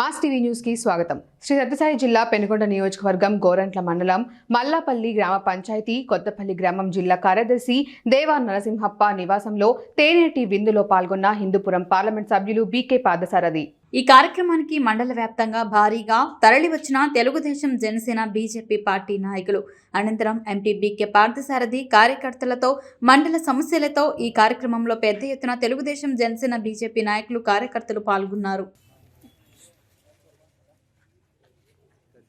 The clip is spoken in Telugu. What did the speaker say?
మాస్ టీవీ న్యూస్కి స్వాగతం. శ్రీ సత్యసాయి జిల్లా పెనుగొండ నియోజకవర్గం గోరంట్ల మండలం మల్లాపల్లి గ్రామ పంచాయతీ కొత్తపల్లి గ్రామం జిల్లా కార్యదర్శి దేవా నరసింహప్ప నివాసంలో తేనేటి విందులో పాల్గొన్న హిందూపురం పార్లమెంట్ సభ్యులు బీకే పాదసారథి. ఈ కార్యక్రమానికి మండల వ్యాప్తంగా భారీగా తరలివచ్చిన తెలుగుదేశం జనసేన బీజేపీ పార్టీ నాయకులు. అనంతరం ఎంపీ బీకే పార్థసారథి కార్యకర్తలతో మండల సమస్యలతో ఈ కార్యక్రమంలో పెద్ద ఎత్తున తెలుగుదేశం జనసేన బీజేపీ నాయకులు కార్యకర్తలు పాల్గొన్నారు.